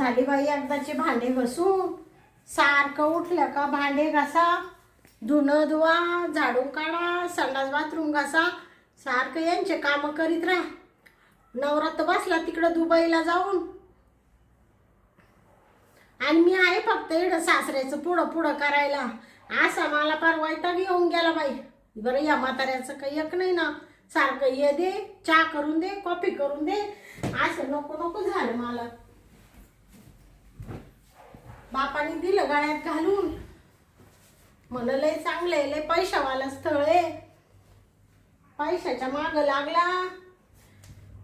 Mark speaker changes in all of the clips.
Speaker 1: झाली बाई एकदाचे भांडे घसून. सारखं उठलं का भांडे घासा धुणं धुवा झाडून काढा संडास बाथरूम घासा सारखं यांचे कामं करीत राहा. नवरात्र बसला तिकडं दुबईला जाऊन. आणि मी आहे फक्त इकडं सासऱ्याचं पुढं पुढं करायला. असा मला फार वैताग येऊन गेला बाई. बरं या म्हाताऱ्याचं काही एक नाही ना. सारखं ये दे चहा करून दे कॉफी करून दे. असं नको नको झालं मला. बापाने दिलं गाळ्यात घालून. मला लय चांगलं आहे लय पैशावाला स्थळ आहे. पैशाच्या माग लागला.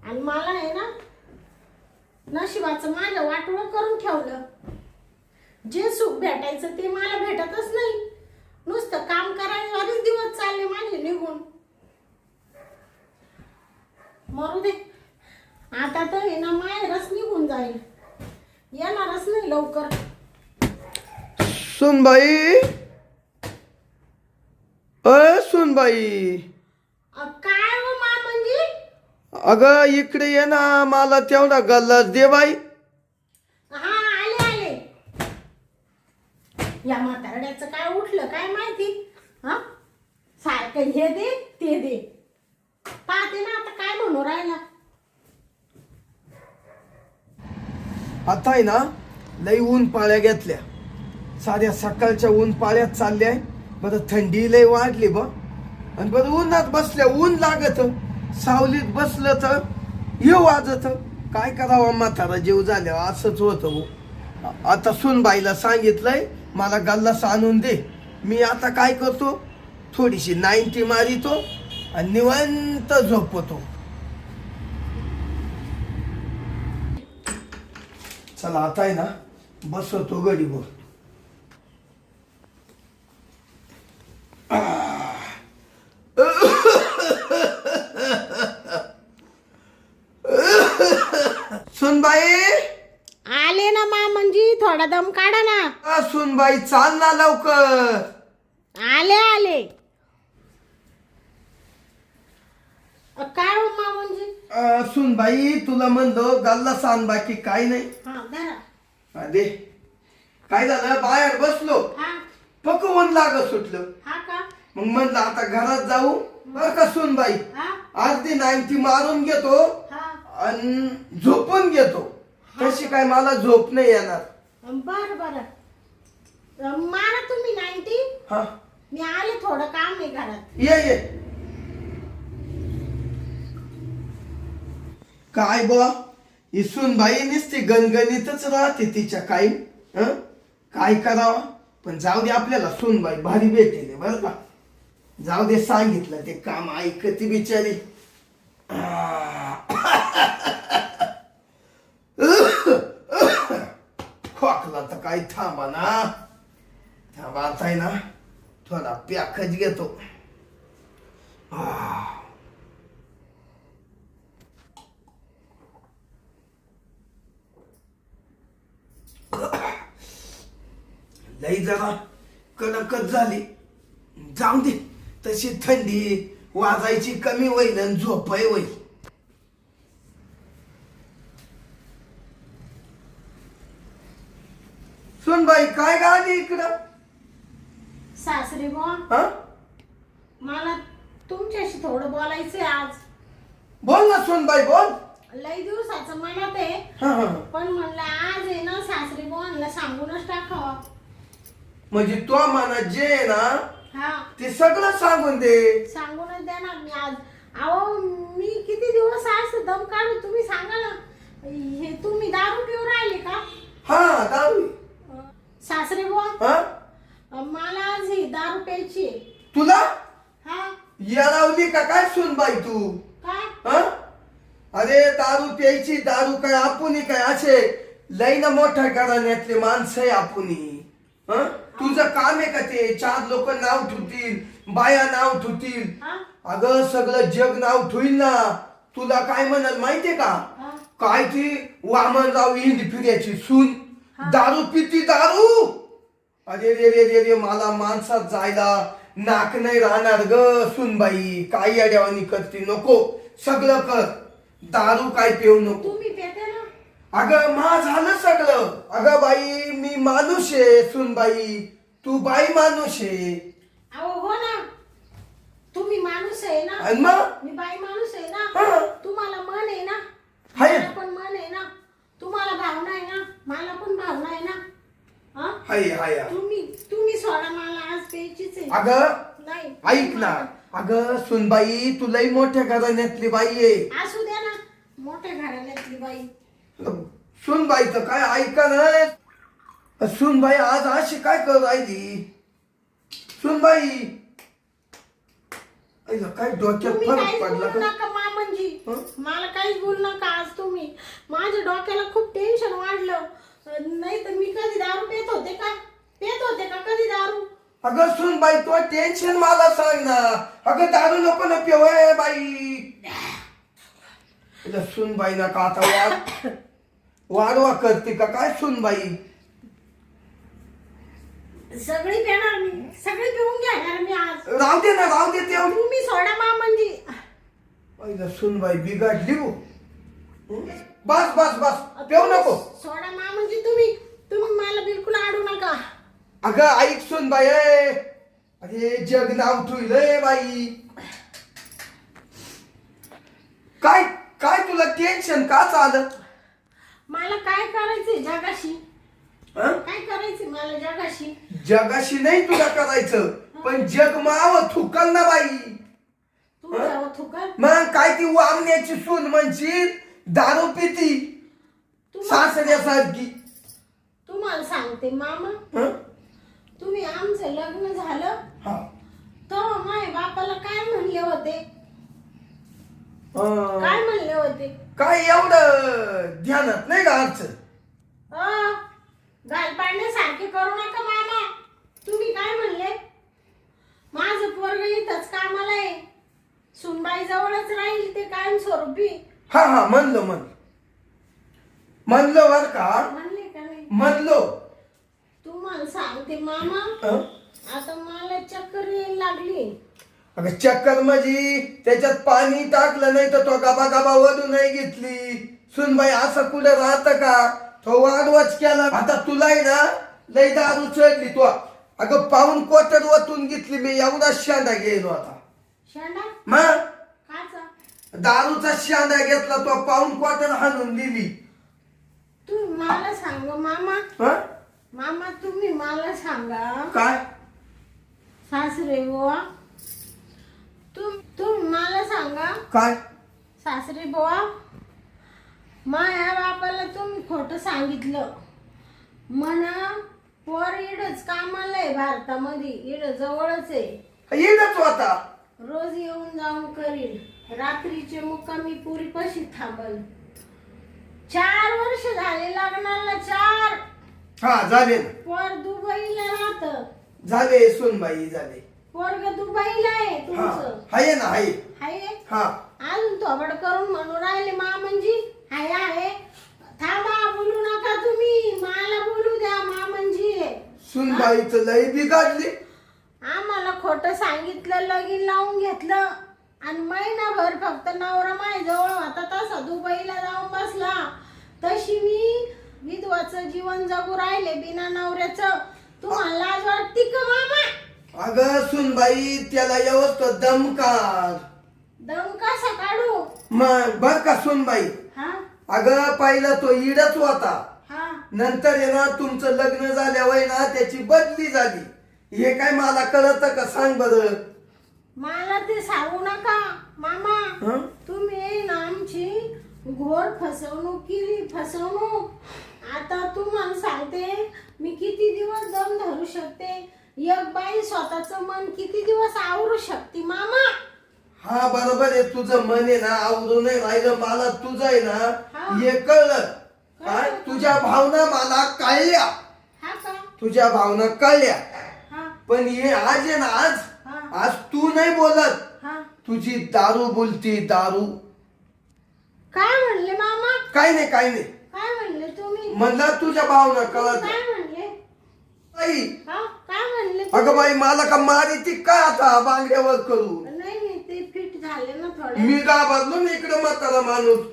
Speaker 1: आणि मला आहे ना नशिबाचं माझं वाटोळं करून ठेवलं. जे सुख भेटायचं ते मला भेटतच नाही. नुसतं काम करायवरच दिवस चालले माझे निघून. मरू दे. आता तर आहे ना माहेरच निघून जाईल. येणारच नाही लवकर.
Speaker 2: सुनबाई? अ सुनबाई.
Speaker 1: काय हो
Speaker 2: अगं इकडे ये ना मला तेवढा गल्लाच दे बाई.
Speaker 1: हा आले आले. या म्हातारड्याचं काय उठलं काय माहिती? हा? सारखं हे दे ते दे. पाहते ना आता काय म्हणू राहिला.
Speaker 2: आता आहे ना लई ऊन पाळ्या घेतल्या. साध्या सकाळच्या ऊन पाळ्यात चालल्या बरं थंडी लई वाढली ब. आणि बरं उन्हात बसल्या ऊन लागत सावलीत बसलं तर येऊ वाजत. काय करावं म्हातारा जीव झाल्या असंच होतं भाऊ आता सुनबाईला सांगितलंय मला गल्लास आणून दे. मी आता काय करतो? थोडीशी नाईन्टी मारितो आणि निवांत झोपतो. चला आता आहे ना बसवतो गडी सुनबाई.
Speaker 1: आले ना मा म्हणजे थोडा दम काढा ना.
Speaker 2: अ, सुनबाई चाल ना लवकर.
Speaker 1: आले आले. अ, काय हो मा म्हणजे
Speaker 2: अ, सुनबाई तुला म्हणलो गल्ला सांग बाकी काय नाही.
Speaker 1: हा धरा.
Speaker 2: हा, दे. काय झालं? बाहेर बसलो.
Speaker 1: हा.
Speaker 2: पकवून लागत सुटलं.
Speaker 1: हा का?
Speaker 2: मग म्हणलं आता घरात जाऊ? बर का सुनबाई?
Speaker 1: हा?
Speaker 2: अर्धी नाईन्टी मारून घेतो
Speaker 1: हा.
Speaker 2: आणि झोपून घेतो. तशी काय मला झोप नाही येणार.
Speaker 1: बर बर. मारा तुम्ही नाईन्टी
Speaker 2: हा.
Speaker 1: मी आले थोडं काम आहे घरात.
Speaker 2: ये ये. काय बुवा? इसून बाई नुसती गणगणितच राहते तिच्या काही हं? काय करावं? पण जाऊ दे आपल्याला सुनबाई भारी भेटेल बर का? जाऊ दे सांगितलं ते काम ऐकत बिचारी. खोकला तर काही थांबा ना. थांबा आता आहे ना थोडा प्याकच घेतो. लई जरा कडकच झाली. जाऊ दे. तशी थंडी वाजायची कमी होईल आणि झोपाय होईल. सुनबाई काय गाणी इकडं?
Speaker 1: सासरी
Speaker 2: हा?
Speaker 1: मला तुमच्याशी थोडं बोलायचंय आज.
Speaker 2: बोल ना सुनबाई बोल.
Speaker 1: लई दिवसाचं मनात आहे
Speaker 2: हा हा.
Speaker 1: पण म्हणलं आज आहे ना सासरी बुवांना सांगूनच टाकावा.
Speaker 2: म्हणजे तो मनात जे आहे ना
Speaker 1: हा.
Speaker 2: ते सगळं सांगून दे.
Speaker 1: सांगूनच देणार मी आज. अहो मी किती दिवस असं दम काढू तुम्ही सांगा ना. हे तुम्ही दारू पिऊन राहिले का?
Speaker 2: हा दारू
Speaker 1: अं, सासरे बुवा?
Speaker 2: हा?
Speaker 1: अं, मला आज ही दारू प्यायची आहे.
Speaker 2: तुला?
Speaker 1: हा.
Speaker 2: येरावली का? काय सुनबाई तू?
Speaker 1: काय?
Speaker 2: हा? अरे दारू प्यायची दारू काय आपुनी काय असे? लई ना मोठ्या घराण्यातले माणसं आहे आपुनी. हं? तुझं काम आहे का ते? चार लोक नाव ठेवतील बाया नाव ठेवतील.
Speaker 1: हा?
Speaker 2: अगं सगळं जग नाव ठेवील ना. तुला काय म्हणाल माहितीये का?
Speaker 1: हा?
Speaker 2: काय ती वामनराव इंड फिर्याची सून. दारू पिती दारू. अरे रे रे रे रे मला माणसात जायला नाक नाही राहणार ग सुनबाई. काय अड्यावानी करते नको. सगळं कर. दारू काय पिऊ नको.
Speaker 1: तुम्ही पेते
Speaker 2: अगं मा झालं सगळं. अगं बाई मी माणूस आहे सुनबाई. तू बाई माणूस आहे.
Speaker 1: अहो हो ना. तुम्ही माणूस आहे ना.
Speaker 2: आणि मग?
Speaker 1: मी बाई माणूस आहे
Speaker 2: हा.
Speaker 1: ना तुम्हाला मन आहे ना.
Speaker 2: आहे.
Speaker 1: मला पण मन आहे ना. तुम्हाला भावना आहे ना. मला पण भावना आहे ना. हा?
Speaker 2: हाय हाय.
Speaker 1: तुम्ही तुम्ही सोडा मला आज प्यायचीच आहे.
Speaker 2: अगं
Speaker 1: नाही
Speaker 2: ऐक ना. अगं सुनबाई तू लई मोठ्या घराण्यातली बाई आहे.
Speaker 1: असू द्या ना. मोठ्या घराण्यातली बाई.
Speaker 2: सुनबाईचं काय ऐका ना सुनबाई आज अशी काय कर राहिली? सुनबाई! काय डोक्यात फरक पडला का?
Speaker 1: मामनजी? मला काहीच बोलू नका आज तुम्ही. माझ्या डोक्याला खूप टेन्शन वाढलं. नाही तर मी कधी दारू पेत होते का? पेत होते का कधी दारू?
Speaker 2: अगं सुनबाई तो टेन्शन मला सांग ना. अगं दारू नको ना पेवय बाई. सुनबाई ना का आता वाढ वाढवा करते का? काय सुनबाई?
Speaker 1: सगळी पेणार मी. सगळी पिऊन घेणार मी आज.
Speaker 2: राहू दे ना राहू दे तेवढी.
Speaker 1: तुम्ही सोडा मामनजी
Speaker 2: पहिलं सुनबाई बिघडली हो. बस बस बस. पेऊ नको.
Speaker 1: सोडा मामनजी तुम्ही. तुम्ही मला बिलकुल आडू नका.
Speaker 2: अगं ऐक सुनबाई ए. अरे जग नाव ठुईल बाई. काय? काय तुला टेन्शन का चालं
Speaker 1: मला काय करायचंय जगाशी?
Speaker 2: हं?
Speaker 1: काय करायचंय मला जगाशी?
Speaker 2: जगाशी नाही तुला करायचं पण जग माव थुकल ना बाई.
Speaker 1: तुमच्यावर थुकर
Speaker 2: मग काय ती वामण्याची सून म्हणशील दारू पिती.
Speaker 1: तुम्हाला
Speaker 2: सासऱ्यासारखी.
Speaker 1: तुम्हाला सांगते मामा.
Speaker 2: हं?
Speaker 1: तुम्ही आमचं लग्न झालं.
Speaker 2: हा.
Speaker 1: तेव्हा माझ्या बापाला काय म्हणले होते?
Speaker 2: अं,
Speaker 1: काय म्हणले होते?
Speaker 2: काय एवढं ध्यानात नाही का आजचं
Speaker 1: अ, गाल पाडण्यासारखे करू नका मामा. तुम्ही काय म्हणले? माझं पोरग इथंच कामाला आहे. सुनबाई जवळच राहील ते कायम स्वरूपी
Speaker 2: हा हा म्हणलो म्हणलो. म्हणलो बर का?
Speaker 1: म्हणले का नाही?
Speaker 2: म्हणलो.
Speaker 1: तुम्हाला सांगते मामा.
Speaker 2: हं?
Speaker 1: आता मला चक्कर यायला लागली.
Speaker 2: अगं चक्कर माझी त्याच्यात पाणी टाकलं नाही तर तो गबा गबा वधू नाही घेतली. सुनबाई असं कुठं राहत का? तो वाढवच केला. आता तुला आहे ना लई दारू चढली तो. अगं पाहून कोटर वतून घेतली मी एवढा शांडा गेलो आता.
Speaker 1: शेंडा?
Speaker 2: मग
Speaker 1: काचा?
Speaker 2: दारूचा शांडा घेतला तो पाहून क्वार्टर हाणून दिली.
Speaker 1: तुम्ही मला सांगा मामा.
Speaker 2: हं?
Speaker 1: मामा तुम्ही मला सांगा.
Speaker 2: काय?
Speaker 1: सासरे बुवा. तुम तुम्ही मला सांगा.
Speaker 2: काय?
Speaker 1: सासरे बुवा माया बापाला तुम्ही खोटं सांगितलं. म्हणा पोर इडच कामाला आहे भारतामध्ये इड जवळच आहे.
Speaker 2: होता
Speaker 1: रोज येऊन जाऊन करील रात्रीचे मुक्कामी पुरी कशी थांबल. चार वर्ष झाले लग्नाला चार.
Speaker 2: हा झाले ना.
Speaker 1: पोर दुबईला राहत.
Speaker 2: झाले सुनबाई झाले.
Speaker 1: पोरग दुबईला आहे
Speaker 2: हा
Speaker 1: तुमचं.
Speaker 2: हाय ना हाय.
Speaker 1: हाय
Speaker 2: हा.
Speaker 1: अजून थोबड करून म्हणून राहिले मा म्हणजे हाय आहे. थांबा बोलू नका तुम्ही. मला बोलू द्या मा म्हणजे
Speaker 2: सुनबाईचं लय बिघडली.
Speaker 1: आम्हाला खोटं सांगितलं लगीन लावून घेतलं. आणि महिनाभर फक्त नवरा माय जवळ होता तसा दुबईला जाऊन बसला. तशी मी विधवाचं जीवन जगू राहिले बिना नवऱ्याचं. तुम्हाला लाज वाटती का मामा?
Speaker 2: अगं सुनबाई त्याला व्यवस्थित दमकार.
Speaker 1: दम कसा काढू?
Speaker 2: मग बर का सुनबाई
Speaker 1: हा?
Speaker 2: अगं पहिला तो इडच होता.
Speaker 1: हा.
Speaker 2: नंतर आहे ना तुमचं लग्न झाल्यावर ना त्याची बदली झाली. हे काय मला कळत का? सांग बरं.
Speaker 1: मला ते सांगू नका मामा.
Speaker 2: हं?
Speaker 1: तुम्ही ना आमची घोर फसवणूक केली फसवणूक. आता तुम्हाला सांगते मी किती दिवस दम धरू शकते? एक बाई स्वतःच मन किती दिवस आवरू शकते मामा?
Speaker 2: हा बरोबर आहे. तुझं मन आहे ना आवडून नाही राहिलं. मला तुझं आहे. ना हे. कळलं. काय? तुझ्या भावना मला कळल्या.
Speaker 1: हा का?
Speaker 2: तुझ्या भावना कळल्या.
Speaker 1: हा.
Speaker 2: पण हे आज आहे ना आज
Speaker 1: हा.
Speaker 2: आज तू नाही बोलत.
Speaker 1: हा.
Speaker 2: तुझी दारू बोलती दारू.
Speaker 1: काय म्हणले मामा?
Speaker 2: काय नाही काय नाही.
Speaker 1: काय म्हणले तुम्ही?
Speaker 2: म्हणलं तुझ्या भावना कळत
Speaker 1: काय म्हणले
Speaker 2: बाई.
Speaker 1: हा काय म्हणले
Speaker 2: अगं बाई मला का मारी ती काय आता बांगड्यावर करू
Speaker 1: नाही ते फिट झाले ना थोडे
Speaker 2: मी घाबरलो ना इकडं म्हातारा माणूस.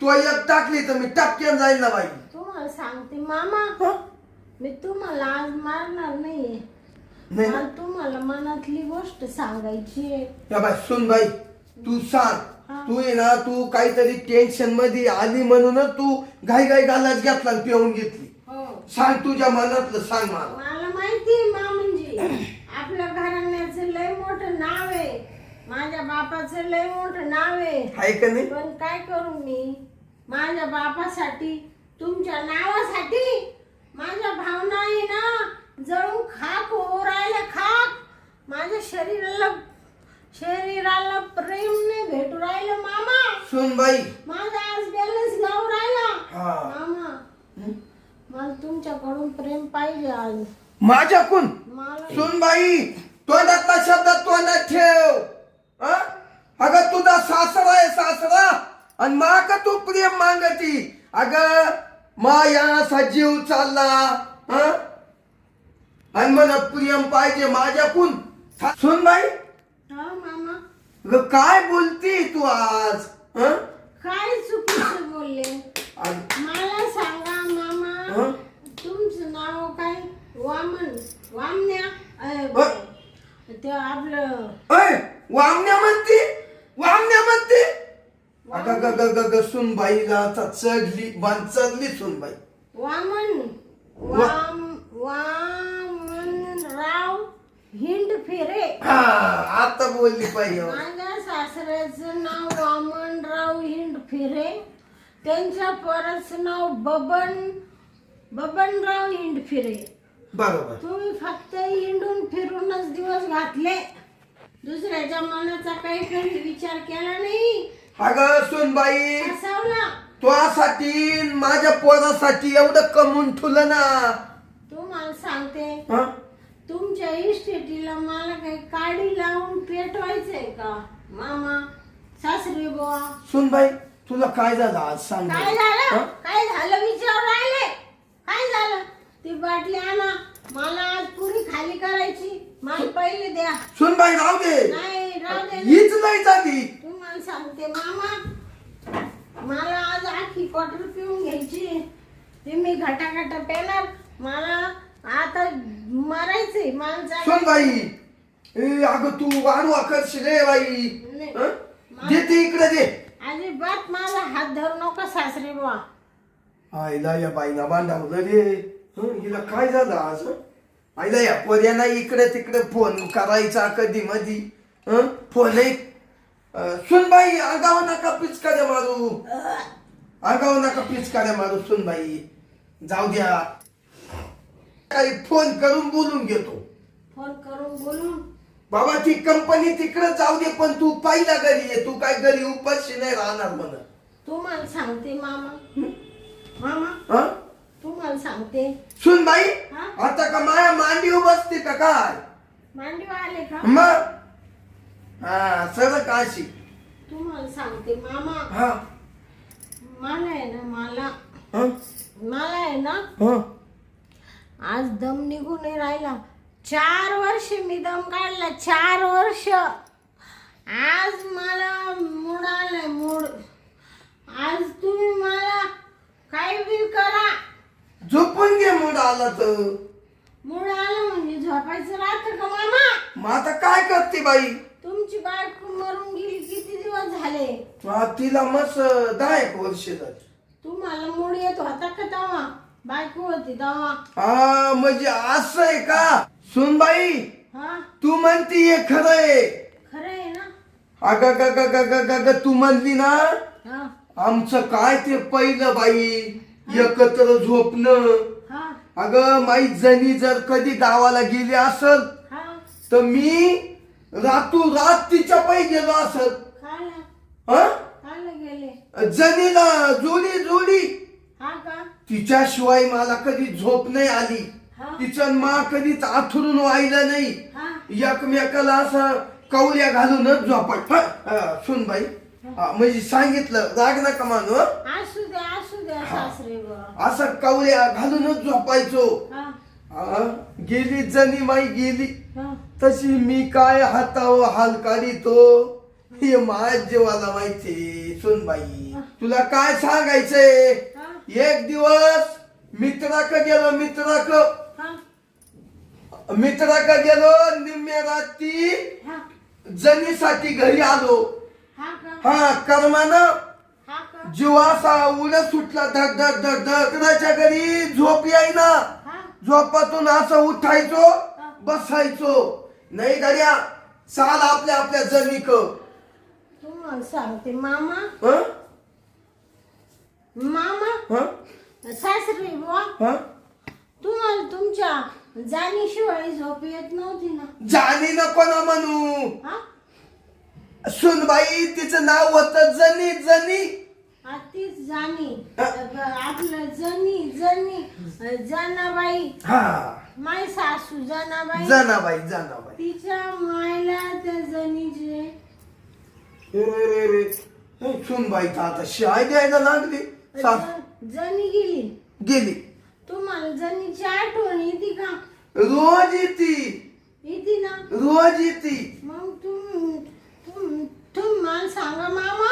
Speaker 2: तू एक टाकली तर मी टपक्यान जाईल ना बाई.
Speaker 1: तुम्हाला सांगते मामा? मी तुम्हाला आज मारणार
Speaker 2: नाही.
Speaker 1: मला तुम्हाला मनातली गोष्ट सांगायची आहे.
Speaker 2: या बाई सुन बाई तू सांग. तू ये ना तू काहीतरी टेन्शनमध्ये आली म्हणूनच तू घाई घाई गालाच घेतला आणि पिऊन घेतली.
Speaker 1: हो.
Speaker 2: सांग तुझ्या मनातलं सांग मला.
Speaker 1: मला माहिती मा म्हणजे आपल्या घराण्याचं लय मोठं नाव आहे. माझ्या बापाचं लय मोठं नाव आहे.
Speaker 2: आहे का नाही?
Speaker 1: पण काय करू मी? माझ्या बापासाठी तुमच्या नावासाठी माझ्या भावना आहे ना जळून खाक हो राहिल्या खाक. माझ्या शरीराला शरीराला प्रेम नाही भेटू राहिलं मामा.
Speaker 2: सुन बाई
Speaker 1: माझा आज बॅलन्स लावून राहिला.
Speaker 2: हा.
Speaker 1: मामा. मला तुमच्याकडून प्रेम पाहिजे आज
Speaker 2: माझ्याकून
Speaker 1: मला
Speaker 2: सुन बाई तोंडातला शब्द तोंडात ठेव. हं? अगं तुझा सासरा आहे सासरा. आणि मा का तू प्रेम मागती. अग माया सजीव चालला. हं? आणि मला प्रेम पाहिजे माझ्याकून सुन बाई
Speaker 1: हा मामा.
Speaker 2: काय बोलती तू आज? हं?
Speaker 1: काय चुकीचं बोलले
Speaker 2: आणि-
Speaker 1: मला सांगा मामा
Speaker 2: हं?
Speaker 1: तुमचं नाव काय वामन वामन्या अय,
Speaker 2: अ?
Speaker 1: ते आपलं
Speaker 2: अय वामण्या म्हणते? वामण्या म्हणते? अगं ग ग ग आता चढली बाण चढली सुन बाई
Speaker 1: वामन वाम वामन राव हिंड फिरे
Speaker 2: हा आता बोलली पाहिजे.
Speaker 1: माझ्या सासऱ्याचं नाव वामनराव हिंड फिरे त्यांच्या पोराचं नाव बबन बबनराव हिंड फिरे
Speaker 2: बरोबर.
Speaker 1: तुम्ही फक्त हिंडून फिरूनच दिवस घातले. दुसऱ्याच्या मनाचा काही कधी विचार केला नाही.
Speaker 2: अगं सुन बाई
Speaker 1: फसवला
Speaker 2: तुझ्यासाठी माझ्या पोरासाठी एवढं कमवून ठुलं ना.
Speaker 1: तुम्हाला सांगते.
Speaker 2: हं?
Speaker 1: तुमच्या इस्टेटीला मला काही काडी लावून पेटवायचंय का? मामा सासरी बुवा.
Speaker 2: सुन बाई तुला काय झालं आज सांग
Speaker 1: काय
Speaker 2: बरं.
Speaker 1: झालं?
Speaker 2: हं?
Speaker 1: काय झालं? विचार राहिले काय झालं? ती बाटली आणा. मला आज पुरी खाली करायची. मला पहिले द्या.
Speaker 2: सुन बाई राहू दे.
Speaker 1: नाही राहू दे.
Speaker 2: हीच नाही झाली
Speaker 1: तुम्हाला सांगते मामा. मला आज आखी क्वार्टर पिऊन घ्यायची ते मी घटाघटा पेणार. मला आता मरायचंय. मला
Speaker 2: सुन. बाई. ए अगं तू वाढू करशील रे बाई.
Speaker 1: नाही.
Speaker 2: हं? दे ते इकडे दे.
Speaker 1: अजिबात माझा हात धरू नका सासरे बुवा.
Speaker 2: आईला या बाईना बांधावलं रे. हं, हिला काय झालं आज? आईला या पोऱ्याना इकडे तिकडे फोन करायचा कधी मधी. हं? फोन एक सुनबाई अंगावर नका पिचकाऱ्या मारू. अंगावर नका पिचकाऱ्या मारू सुनबाई. जाऊ द्या. काही फोन करून बोलून घेतो.
Speaker 1: फोन करून बोलून?
Speaker 2: बाबा ती कंपनी तिकडे जाऊ दे पण तू पहिला घरी ये. तू काय घरी उपाशी नाही राहणार म्हणा
Speaker 1: तुम्हाला सांगते मामा. मामा?
Speaker 2: हं?
Speaker 1: तुम्हाला सांगते.
Speaker 2: सुन बाई
Speaker 1: हा?
Speaker 2: आता का माया मांडीव बसते का काय?
Speaker 1: मांडीवर आले का?
Speaker 2: मग? हा सगळं काशी.
Speaker 1: तुम्हाला सांगते मामा.
Speaker 2: हा.
Speaker 1: मला आहे ना मला.
Speaker 2: हं?
Speaker 1: मला आहे ना
Speaker 2: हं?
Speaker 1: आज दम निघून नाही राहिला. चार वर्ष मी दम काढला चार वर्ष. आज मला मूड आलाय मूड. आज तुम्ही मला काय बी करा
Speaker 2: झोपून घे मूड आला तर?
Speaker 1: मूड आलं म्हणजे झोपायचं राहतं का मामा?
Speaker 2: मग आता काय करते बाई?
Speaker 1: तुमची बायको मरून गेली किती दिवस झाले?
Speaker 2: हा, तिला मस्त दहा एक वर्ष झाली.
Speaker 1: तुम्हाला मूड येत होता का तेव्हा? बायको होती तेव्हा?
Speaker 2: हा म्हणजे असं आहे का? सुन बाई
Speaker 1: हा?
Speaker 2: तू म्हणती हे खरं आहे.
Speaker 1: खरं आहे ना?
Speaker 2: अग ग ग ग ग ग ग तू म्हणली ना?
Speaker 1: हा.
Speaker 2: आमचं काय ते पहिलं बाई? एकत्र झोपणं. अगं माई जणी जर कधी गावाला गेली असल
Speaker 1: हा.
Speaker 2: तर मी रातू रात तिच्या पायी गेलो असल.
Speaker 1: खायला
Speaker 2: हं?
Speaker 1: खायला गेले.
Speaker 2: जनीला जोडी जोडी.
Speaker 1: हा का?
Speaker 2: तिच्याशिवाय मला कधी झोप नाही आली.
Speaker 1: हा.
Speaker 2: तिचं मा कधीच आथरून व्हायला नाही.
Speaker 1: हा.
Speaker 2: एकमेकाला असं कवल्या घालूनच झोपाट सुन बाई. म्हणजे सांगितलं राग नका मानू हं?
Speaker 1: असू द्या असू द्या सासरे बुवा.
Speaker 2: असं कवल्या घालूनच झोपायचो.
Speaker 1: हा.
Speaker 2: हा, गेली जनी माई गेली.
Speaker 1: हा.
Speaker 2: तशी मी काय हातावर हाल काढितो? हे माझ जीवाला माहिती सुनबाई तुला काय सांगायचंय?
Speaker 1: हा.
Speaker 2: एक दिवस मित्राक गेलो मित्राक.
Speaker 1: हा.
Speaker 2: मित्राक गेलो निम्म्या रात्री
Speaker 1: हा.
Speaker 2: जनीसाठी घरी आलो.
Speaker 1: हा
Speaker 2: कर्मानं
Speaker 1: का?
Speaker 2: जीव असा उलट सुटला धक धक धक धकराच्या घरी झोप येईना
Speaker 1: हा?
Speaker 2: झोपातून असं उठायचो बसायचो. नाही गड्या चाल आपल्या आपल्या जनिक
Speaker 1: तुम्हाला सांगते मामा.
Speaker 2: हं?
Speaker 1: मामा.
Speaker 2: हं?
Speaker 1: सासरे बुवा.
Speaker 2: हं?
Speaker 1: तुम्हाला तुमच्या जाणीशिवाय झोप येत नव्हती ना.
Speaker 2: जानी नको ना म्हणू?
Speaker 1: हा?
Speaker 2: सुनबाई तिचं नाव होत जनी जनी.
Speaker 1: आपलं जनी जनी. जनाबाई.
Speaker 2: हा.
Speaker 1: माय सासू जनाबाई.
Speaker 2: जनाबाई जनाबाई.
Speaker 1: तिच्या मायला त्या जनीचे.
Speaker 2: रे रे रे रे. हे सुनबाई तर आता शाय द्यायला लागली. सास.
Speaker 1: जनी गेली.
Speaker 2: गेली.
Speaker 1: तुम्हाला जनीची आठवण येते का?
Speaker 2: रोज येती.
Speaker 1: येते ना?
Speaker 2: रोज येती.
Speaker 1: मग तुम्ही तुम तुम्ही मला सांगा मामा?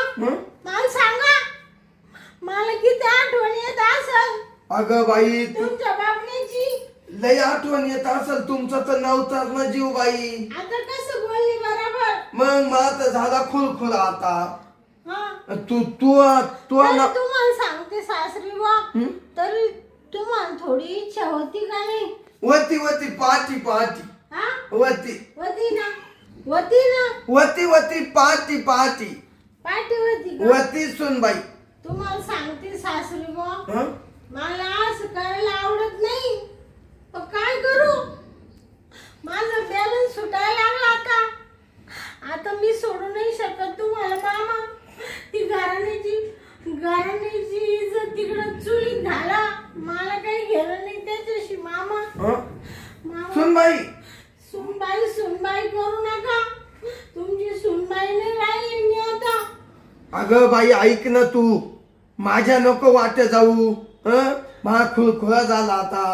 Speaker 1: मला सांगा. मला किती आठवण येत असल.
Speaker 2: अगं बाई
Speaker 1: तुमच्या बापण्याची
Speaker 2: लय आठवण येत असेल तुमचं तर नव्हताच ना जीव बाई.
Speaker 1: आता कसं बोलली बरोबर?
Speaker 2: मग मला तर झाला खुलखुला आता.
Speaker 1: हा.
Speaker 2: तू तू तू ना
Speaker 1: तुम्हाला सांगते सासरी बा? तरी तुम्हाला थोडी इच्छा होती का नाही?
Speaker 2: वती वती पाटी पाटी
Speaker 1: हा?
Speaker 2: वती
Speaker 1: होती ना? होती ना?
Speaker 2: वती वती पाटी पाटी
Speaker 1: पाठी होती का?
Speaker 2: वती सुनबाई.
Speaker 1: तुम्हाला सांगते सासरी
Speaker 2: हं?
Speaker 1: मला असं करायला आवडत नाही. पण काय करू? माझा बॅलन्स सुटायला लागला आता. आता मी सोडू नाही शकत तुम्हाला मामा. ती घराण्याची घराण्याची इज्जत तिकडं चुलीत घाला. मला काही घेणं नाही त्याच्याशी मामा.
Speaker 2: हं?
Speaker 1: मामा.
Speaker 2: सुनबाई.
Speaker 1: सुनबाई सुनबाई करू नका. तुमची सुनबाई नाही राहिली मी आता.
Speaker 2: अगं बाई ऐक ना तू. माझ्या नको वाट जाऊ. हं? मला खुळखुळा झाला आता.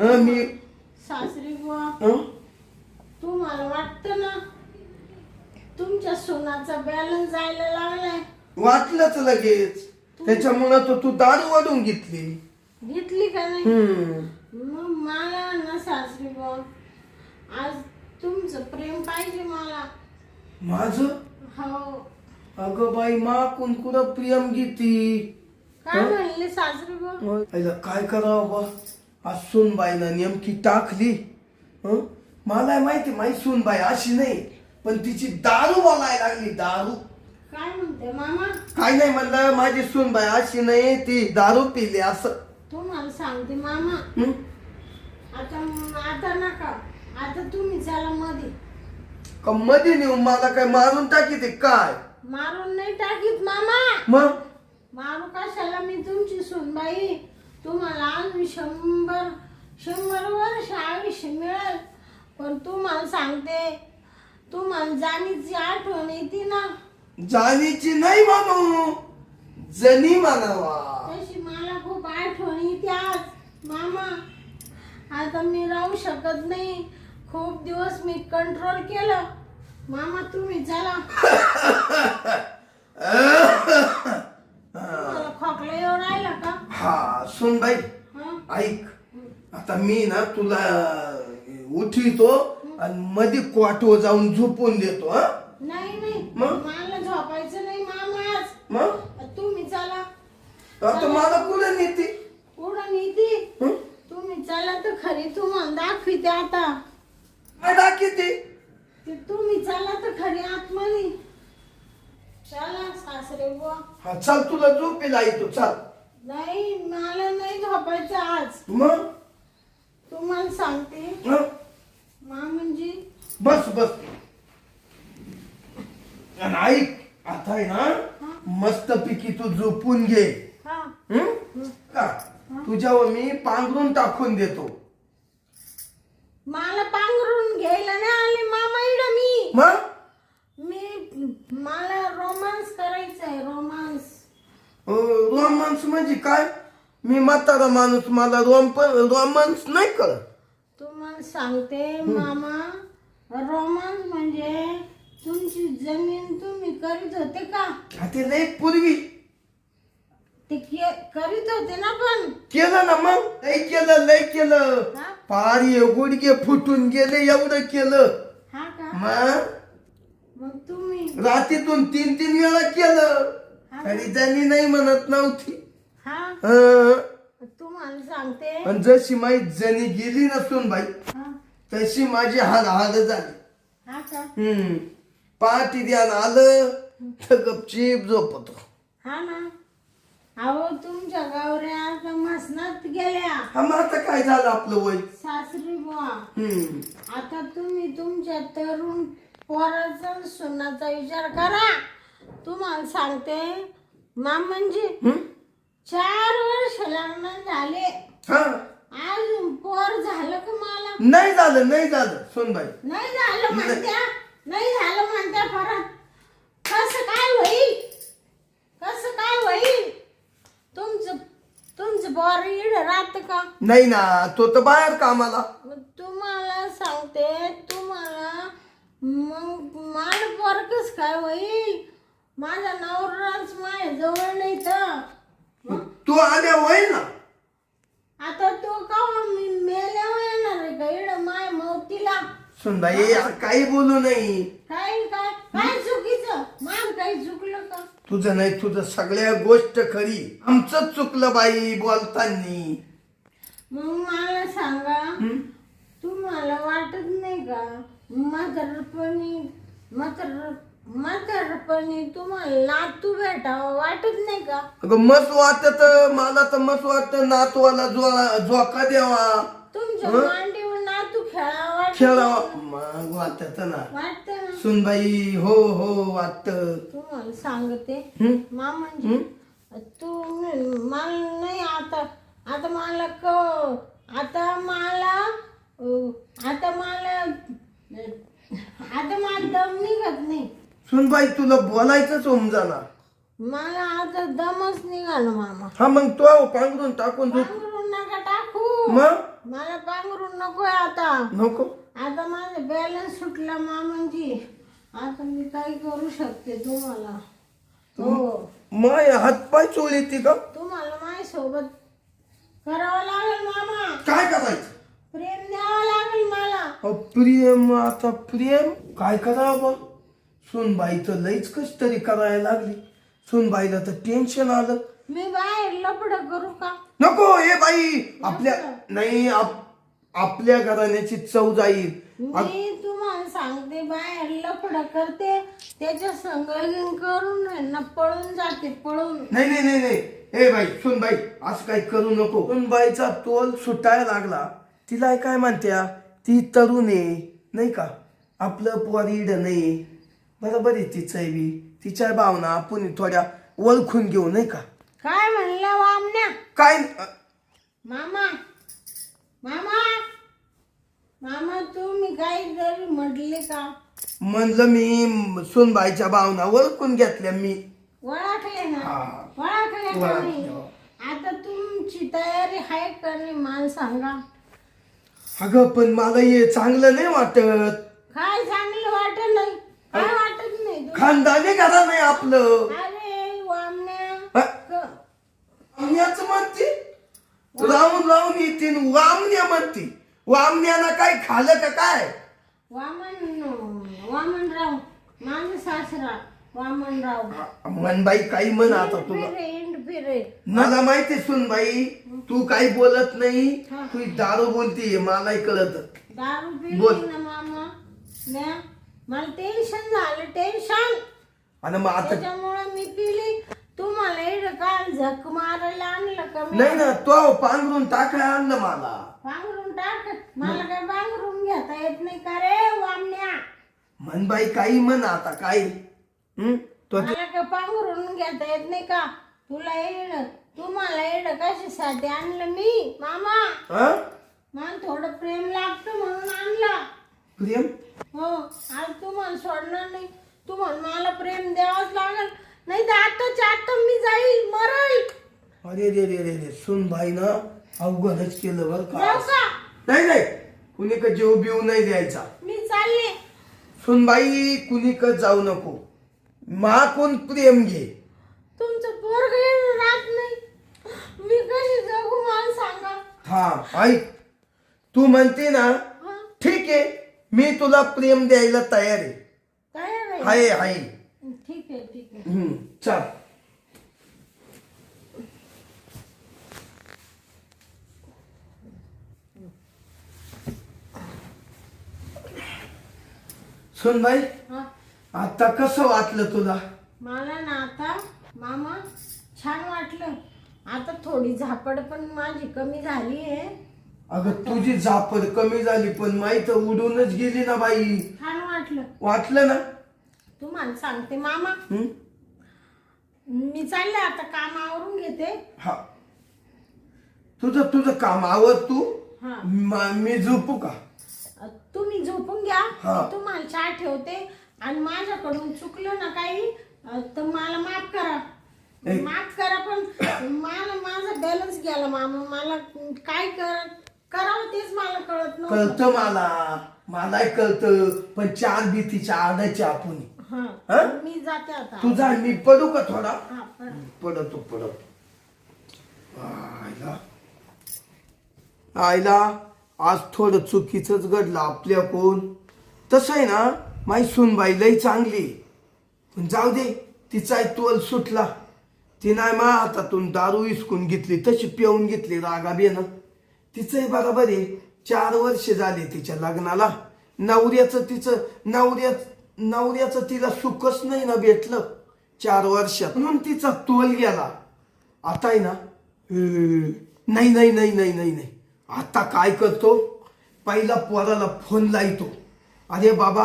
Speaker 2: हं? मी
Speaker 1: सासरी बुवा
Speaker 2: हं?
Speaker 1: तुम्हाला वाटतं ना? तुमच्या सोनाचा बॅलन्स जायला लागलाय.
Speaker 2: वाटलंच लगेच. त्याच्यामुळं तो तू दारू वाढून घेतली.
Speaker 1: घेतली का नाही?
Speaker 2: हम्म.
Speaker 1: मग मला ना सासरी बुवा आज तुमचं प्रेम पाहिजे मला.
Speaker 2: माझ?
Speaker 1: हो.
Speaker 2: अगं बाई मा कुणकुण प्रियम गीती
Speaker 1: काय म्हणले बुवा
Speaker 2: काय करावं बा? आज सूनबाईनं नेमकी टाकली. हं? मला माहिती माहिती सूनबाई अशी नाही पण तिची दारू बोलायला लागली दारू.
Speaker 1: काय म्हणते मामा?
Speaker 2: काय नाही म्हणलं माझी सूनबाई अशी नाही ती दारू पिली असं.
Speaker 1: तुम्हाला सांगते मामा.
Speaker 2: हं?
Speaker 1: आता आता नका. आता तुम्ही चला मध्ये.
Speaker 2: का मध्ये नेऊन मला काय मारून टाकी ते काय?
Speaker 1: मारून नाही टाकीत मामा.
Speaker 2: मग?
Speaker 1: मारू कशाला मी तुमची सुनबाई? तुम्हाला अजून शंभर शंभर वर्ष आयुष्य मिळेल. पण तुम्हाला सांगते तुम्हाला जाणीची आठवण येते ना.
Speaker 2: जाणीची नाही म्हणू जनी म्हणावा.
Speaker 1: तशी मला खूप आठवण येते आज मामा. आता मी राहू शकत नाही. खूप दिवस मी कंट्रोल केलं. मामा तुम्ही चला. तुम्हाला खोकला येऊन राहिला का?
Speaker 2: हा सुनबाई
Speaker 1: हं?
Speaker 2: ऐक. आता मी ना तुला उठवितो आणि मध्ये क्वाटो जाऊन झोपून देतो हा?
Speaker 1: नाही नाही.
Speaker 2: मग?
Speaker 1: मला झोपायचं नाही मामा आज.
Speaker 2: मग?
Speaker 1: तुम्ही चला.
Speaker 2: आता मला कुठं नेते?
Speaker 1: कुठं नेती?
Speaker 2: हं?
Speaker 1: तुम्ही चला तर खरी तुम्हाला दाखविते आता.
Speaker 2: काय दाखवते
Speaker 1: ते? तुम्ही चला तर खरी आतमध्ये चला सासरे बुवा.
Speaker 2: हा चल तुला झोपेला येतो चल.
Speaker 1: नाही मला नाही झोपायचं आज.
Speaker 2: मग?
Speaker 1: तुम्हाला सांगते.
Speaker 2: हं?
Speaker 1: मामनजी
Speaker 2: बस बस. आणि ऐक आता आहे ना मस्त पैकी तू झोपून घे.
Speaker 1: हा.
Speaker 2: हं? का? तुझ्यावर मी पांघरून टाकून देतो.
Speaker 1: मला पांघरून घ्यायला नाही आले मामा इड मी.
Speaker 2: मग?
Speaker 1: मी मला रोमांस करायचा आहे रोमांस
Speaker 2: रोमांस म्हणजे काय? मी म्हातारा माणूस मला रोम रोमांस नाही कळत
Speaker 1: तुम्हाला सांगते मामा रोमांस म्हणजे तुमची जमीन तुम्ही करीत होते का?
Speaker 2: हा ते लय पूर्वी.
Speaker 1: ते के- करीत होते ना पण.
Speaker 2: केलं ना मग? लय केलं लय केलं.
Speaker 1: हा?
Speaker 2: पार गुडघे फुटून गेले एवढं केलं.
Speaker 1: हा का?
Speaker 2: मग?
Speaker 1: मग तुम्ही?
Speaker 2: रात्रीतून तीन तीन वेळा केलं. तरी त्यांनी नाही म्हणत नव्हती.
Speaker 1: हा?
Speaker 2: हं.
Speaker 1: तुम्हाला सांगते.
Speaker 2: आणि जशी माई जणी गेली नसून बाई
Speaker 1: हा?
Speaker 2: तशी माझी हाल हाल झाली.
Speaker 1: हा का?
Speaker 2: हम्म. पाठी ध्यान आलं तर गपचीप झोपतो.
Speaker 1: हा ना? अहो तुमच्या गावऱ्या आता मसनात गेल्या.
Speaker 2: हा मग आता काय झालं आपलं वय?
Speaker 1: सासरी बुवा.
Speaker 2: हम्म.
Speaker 1: आता तुम्ही तुमच्या तरुण पोराचा आणि सुनाचा विचार करा. तुम्हाला सांगते मामांजी
Speaker 2: हम्म?
Speaker 1: चार वर्ष लग्न झाले.
Speaker 2: हा.
Speaker 1: अजून पोर झालं का मला?
Speaker 2: नाही झालं नाही झालं. सोनबाई
Speaker 1: नाही झालं म्हणत्या. नाही झालं म्हणत्या परत. कसं काय होईल? कसं काय होईल? तुमचं तुमचं पोर इड राहत का?
Speaker 2: नाही ना तो तर बाहेर कामाला.
Speaker 1: मग तुम्हाला सांगते तुम्हाला मग मला पोरकच काय होईल? माझा नवराच माझ्या जवळ नाही तर.
Speaker 2: तू आल्या होईल ना.
Speaker 1: आता तो का मी मेल्यावर येणार आहे का? इड माय मौतीला.
Speaker 2: सुनबाई यार काही बोलू नाही.
Speaker 1: काय काय? काय चुकीचं? मान काही चुकलं का?
Speaker 2: तुझं नाही तुझं सगळ्या गोष्ट खरी. आमचं चुकलं बाई बोलतानी.
Speaker 1: मग मला सांगा? तुम्हाला वाटत नाही का? म्हातारपणी म्हातार म्हातारपणी तुम्हाला नातू भेटावं वाटत नाही का?
Speaker 2: अगं मस्त वाटत मला तर मस्त वाटत नातवाला जो- झोका द्यावा.
Speaker 1: तुमच्या
Speaker 2: हं?
Speaker 1: खेळावा
Speaker 2: मग वाटत ना.
Speaker 1: वाटतं ना.
Speaker 2: सुनबाई हो हो वाटत.
Speaker 1: तुम्हाला सांगते.
Speaker 2: हम्म?
Speaker 1: मामांजी
Speaker 2: हम्म?
Speaker 1: तू मला नाही आता. आता मला क आता मला अं, आता मला आता मला दम निघत नाही.
Speaker 2: सुनबाई तुला बोलायचंच होऊन जाणार.
Speaker 1: मला आता दमच निघाला मामा.
Speaker 2: हा मग तो पांघरून टाकून तू
Speaker 1: पांघरून नका टाकू.
Speaker 2: मग?
Speaker 1: मला पांघरून नकोय आता.
Speaker 2: नको?
Speaker 1: आता माझा बॅलन्स सुटला मामांजी आता मी काय करू शकते तुम्हाला. हो.
Speaker 2: माय हातपाय चोळी का?
Speaker 1: तुम्हाला माझ्यासोबत करावं लागेल मामा.
Speaker 2: काय करायचं?
Speaker 1: प्रेम द्यावं लागेल मला.
Speaker 2: अहो, प्रेम आता प्रेम? काय करावं बा? सुनबाई तर लईच कस तरी करायला लागली. सुनबाईला तर टेन्शन आलं.
Speaker 1: मी बाहेर लपड करू का?
Speaker 2: नको हे बाई आपल्या नाही आप- आपल्या घराण्याची चव जाईल.
Speaker 1: मी तुम्हाला सांगते बाहेर लपड करते त्याच्या संगीन करून आहे ना पळून जाते पळून.
Speaker 2: नाही नाही नाही नाही. ए बाई सुनबाई असं काही करू नको. सुनबाईचा तोल सुटायला लागला. तिला काय म्हणत्या? ती तरुण आहे नाही का? आपलं पोरीड नाही. बरोबर आहे तिचं बी तिच्या भावना आपण थोड्या ओळखून घेऊ नाही का?
Speaker 1: काय म्हणलं वामण्या?
Speaker 2: काय?
Speaker 1: मामा मामा मामा तुम्ही काहीतरी म्हटले का?
Speaker 2: म्हणलं मी सुनबाईच्या भावना ओळखून घेतल्या मी.
Speaker 1: ओळखले ना?
Speaker 2: हा.
Speaker 1: ओळखले का
Speaker 2: ओळखले.
Speaker 1: नाही? आता तुमची तयारी आहे का नाही मला सांगा.
Speaker 2: अगं पण मला हे चांगलं नाही वाटत.
Speaker 1: काय चांगलं वाटत नाही काय वाटत नाही तुला?
Speaker 2: खानदानी घरा नाही आपलं.
Speaker 1: अरे
Speaker 2: हा? वामण्याच म्हणते राहून राहून येते वामण्या म्हणते. वामण्यानं काय खाल्लं का काय?
Speaker 1: वामन वामनराव माझा सासरा वामनराव.
Speaker 2: मनबाई काही म्हण आता तुला.
Speaker 1: फिरे इंड फिरे
Speaker 2: मला माहिती सुन बाई तू काही बोलत नाही. तू दारू बोलती मलाही कळत.
Speaker 1: दारू
Speaker 2: बोल.
Speaker 1: पिली ना मामा. म्या मला टेन्शन झालं टेन्शन
Speaker 2: आणि मग आता
Speaker 1: त्याच्यामुळे मी पिली. तुम्हाला इकडं काल झक मारायला आणलं का मी?
Speaker 2: नाही ना तो पांघरून टाकाय आणलं मला.
Speaker 1: पांघरून टाक. मला काय पांघरून घेता येत नाही का रे वामण्या?
Speaker 2: मनबाई काही म्हण आता काय हं? तो
Speaker 1: मला काय पांघरून घेता येत नाही का? तुला येड तुम्हाला येड कशासाठी आणलं मी मामा?
Speaker 2: हा?
Speaker 1: मला थोडं प्रेम लागतं म्हणून आणलं.
Speaker 2: प्रेम?
Speaker 1: हो आज तुम्हाला सोडणार नाही. तुम्हाला मला प्रेम द्यावंच लागेल. नाही तर आताच्या आता मी जाईल मरल.
Speaker 2: अरे रे रे रे रे सुन भाई ना अवघडच केलं बर का.
Speaker 1: जाऊ का?
Speaker 2: नाही नाही कुणी का जीव बिव नाही द्यायचा.
Speaker 1: मी चालले.
Speaker 2: सुनबाई कुणीकड जाऊ नको. मा कोण प्रेम घे.
Speaker 1: तुमचं पोरग राहत नाही. मी कशी जगू मला सांगा.
Speaker 2: हा ऐक. तू म्हणते ना
Speaker 1: हा.
Speaker 2: ठीक आहे मी तुला प्रेम द्यायला तयार आहे.
Speaker 1: तयार आहे. ठीक आहे ठीक आहे.
Speaker 2: हम्म, चल. सुनबाई
Speaker 1: हा.
Speaker 2: आता कसं वाटलं तुला?
Speaker 1: मला ना आता मामा छान वाटलं. आता थोडी झापड पण माझी कमी झाली आहे.
Speaker 2: अगं तुझी झापड कमी झाली पण माहीत उडूनच गेली ना बाई.
Speaker 1: छान वाटलं.
Speaker 2: वाटलं ना?
Speaker 1: तुम्हाला सांगते मामा? मी चालले आता कामावरून घेते.
Speaker 2: हा. तुझं तुझं काम आवर तू?
Speaker 1: हा.
Speaker 2: म- मी झोपू का?
Speaker 1: अ, तुम्ही झोपून घ्या.
Speaker 2: हा.
Speaker 1: मी तुम्हाला चहा ठेवते. आणि माझ्याकडून चुकलं ना काही अ, तर मला माफ करा. माफ करा पण मला माझा बॅलन्स गेला मामा. मला काय कर करावं तेच मला कळत नव्हतं.
Speaker 2: कळतं मला. मलाही कळतं. पण चार भीतीच्या आडायचे आपण
Speaker 1: हा
Speaker 2: हा?
Speaker 1: मी जाते आता.
Speaker 2: तुझा मी पडू का थोडा?
Speaker 1: हा पण
Speaker 2: पडतो पडतो. आयला आयला आज थोडं चुकीचंच घडलं आपल्या कोण तसं आहे ना माई सुनबाई लई चांगली. पण जाऊ दे तिचा तोल सुटला. ती नाही मा हातातून दारू इसकून घेतली तशी पिऊन घेतली रागा बेनं तिचंही बरोबर आहे चार वर्ष झाले तिच्या लग्नाला. नवऱ्याचं तिचं नवऱ्या नवऱ्याचं तिला सुखच नाही ना भेटलं. चार वर्षात. म्हणून तिचा तोल गेला. आता आहे ना नाही नाही नाही नाही नाही नाही. आता काय करतो? पहिला पोराला फोन लावतो अरे बाबा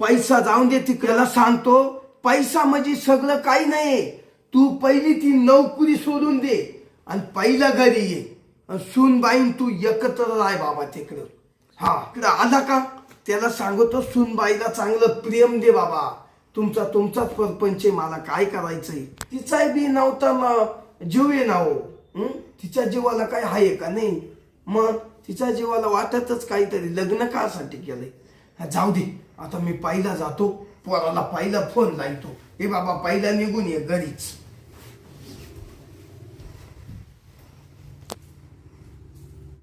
Speaker 2: पैसा जाऊन दे तिकडला सांगतो. पैसा म्हणजे सगळं काही नाही तू पहिली ती नोकरी सोडून दे आणि पहिला घरी ये. आणि सूनबाईन तू एकत्र राय बाबा तिकडं. हा इकडं आला का? त्याला सांगतो सुनबाईला चांगलं प्रेम दे बाबा. तुमचा तुमचाच परपंच आहे, मला काय करायचंय? तिचाही बी नव्हता मग जीव ये ना हो. तिच्या जीवाला काय आहे का नाही? मग तिच्या जीवाला वाटतच काहीतरी लग्न कासाठी केलंय. जाऊ दे. आता मी पहिला जातो. पोराला पहिला फोन लावतो. हे बाबा पहिला निघून ये घरीच.